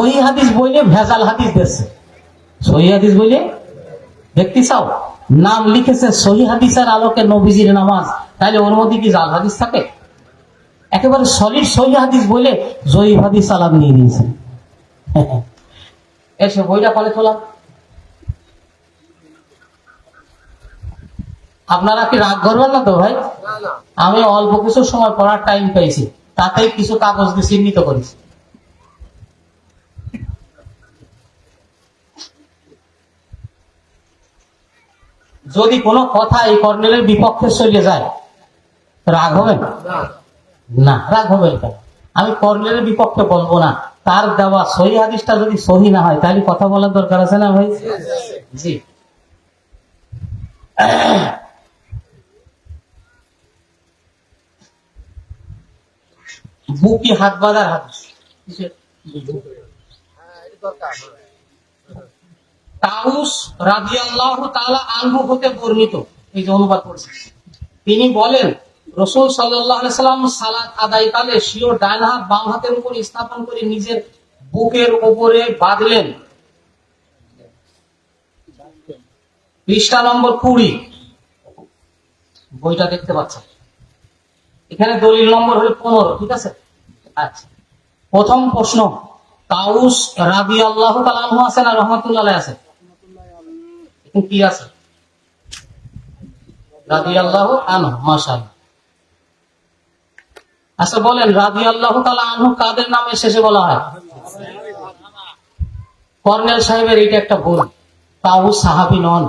সহি হাদিস বইলে ভেজাল হাদিস দিচ্ছে সহি হাদিস বইলে? দেখতে চাও? নাম লিখেছে সহি হাদিসের আলোকে নবীজির নামাজ। তাহলে ওর মধ্যে কি জাল হাদিস থাকে? একেবারে সলিড সহি হাদিস বলে জয়ী হাদিস সালাম নিয়ে এসে বইটা কলে তোলা। আপনারা কি রাগ করবেন না তো ভাই? আমি অল্প কিছু সময় পড়ার টাইম পেয়েছি। তাতেই কিছু কাগজ দিয়ে চিহ্নিত করেছি। যদি কোনো কথা এই কর্নেলের বিপক্ষে চলে যায়, রাগ হবেন না, রাগ হবেন কেন? আমি কর্নেলের বিপক্ষে বলব না। তার দেওয়া সহি হাদিসটা যদি সহি না হয়, তাহলে কথা বলার দরকার আছে না ভাই? জি। বুকি হাত বাঁধার হাদিস। তাউস রাদিয়াল্লাহু তাআলা আনহু হতে বর্ণিত। এই যে অনুবাদ করছে। তিনি বলেন, রসুল সাল্লাম সালাত আদায়কালে শিও ডান হাত, বাম হাতের উপর স্থাপন করে নিজের বুকের উপরে বাঁধলেন। পৃষ্ঠা নম্বর কুড়ি। বইটা দেখতে পাচ্ছেন। এখানে দলিল নম্বর হলো পনেরো, ঠিক আছে? আচ্ছা। প্রথম প্রশ্ন, তাউস রাবি আল্লাহ তালানহু আছে না রহমতুল্লাহ আছে? কি আছে? রাবি আল্লাহ আনহু আচ্ছা বলেন রাবি আল্লাহ আনহু কাদের নামে শেষে বলা হয়? কর্নেল সাহেবের এটা একটা ভুল। তাউস সাহাবি নন।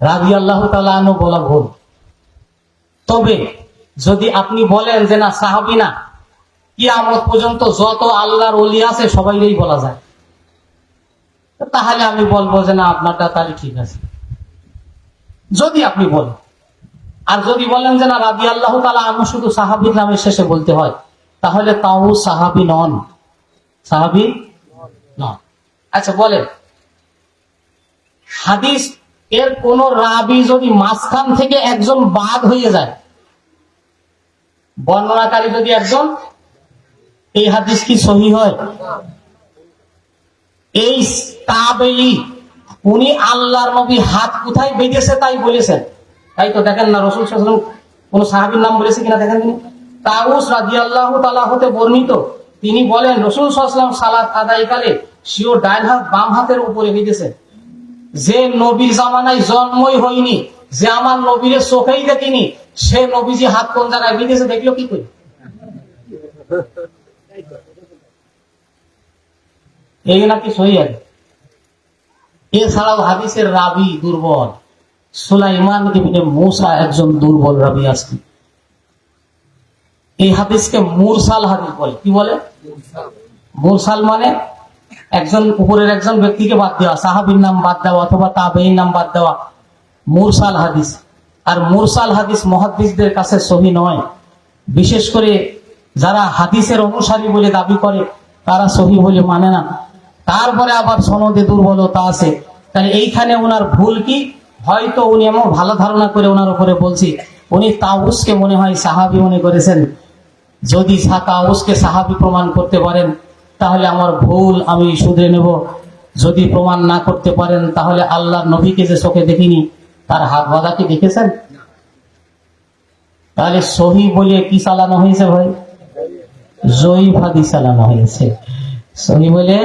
রাবি আল্লাহ আনহু বলা ভুল। তবে, যদি আপনি বলেন যে না, সাহাবি না, কিয়ামত পর্যন্ত যত আল্লাহর অলি আছে, সবাইকেই বলা যায়। তাহলে আমি বলব যে না, আপনারটা তাহলে ঠিক আছে। যদি আপনি বলেন। আর যদি বলেন যে না রাবি আল্লাহ তালা আমি শুধু সাহাবির নামে শেষে বলতে হয়, তাহলে তাও সাহাবি নন। সাহাবি নন। আচ্ছা বলেন। হাদিস, এর কোন রাবি যদি মাঝখান থেকে একজন বাদ হয়ে যায়, বর্ণনাকারী যদি একজন, এই হাদিস কি সহি হয়? এই তাবেই, উনি আল্লাহর নবী হাত কোথায় বেঁধেছে তাই বলেছেন। তাই তো দেখেন না, রসুল সাল্লাম কোন সাহাবীর নাম বলেছে কিনা দেখেন তিনি। তাউস রাজি আল্লাহ হতে বর্ণিত, তিনি বলেন, রসুল সাল্লাম সালাত আদায়কালে সিও ডাইন হাত বাম হাতের উপরে বেঁধেছেন যে নবীর জামানায় জন্মই হয়নি, যে আমার নবীর চোখেই দেখিনি, সে নবীজি হাত কোন জায়গায় বেঁধেছে, দেখল কি করে? এই নাকি সহি এছাড়াও হাদিসের রাবি দুর্বল। সুলাইমান ইবনে মুসা একজন দুর্বল রাবি আছে। এই হাদিসকে মুরসাল হাদিস বলে। কি বলে? মুরসাল মানে একজন, উপরের একজন ব্যক্তিকে বাদ দেওয়া, সাহাবির নাম বাদ দেওয়া অথবা তাবেইর নাম বাদ দেওয়া। মুরসাল হাদিস। আর মুরসাল হাদিস মহাদিসদের কাছে সহি নয়। বিশেষ করে যারা হাদিসের অনুসারী বলে দাবি করে তারা সহি বলে মানে না। তারপরে আবার সনদে দুর্বলতা আছে। তাহলে এইখানে ওনার ভুল কি? হয়তো উনি এমন ভালো ধারণা করে ওনার উপরে বলছি, উনি তাউসকে মনে হয় সাহাবি মনে করেছেন। যদি তাউসকে সাহাবি প্রমাণ করতে পারেন, তাহলে আমার ভুল আমি শুধরে নেব। যদি প্রমাণ না করতে পারেন, তাহলে আল্লাহর নবীকে যে চোখে দেখিনি, তার হাত বাঁধা দেখেছেন? তাহলে সহি বলে কি চালানো হয়েছে ভাই? জয়ী হাদিস আনানো হয়েছে। সহি বলে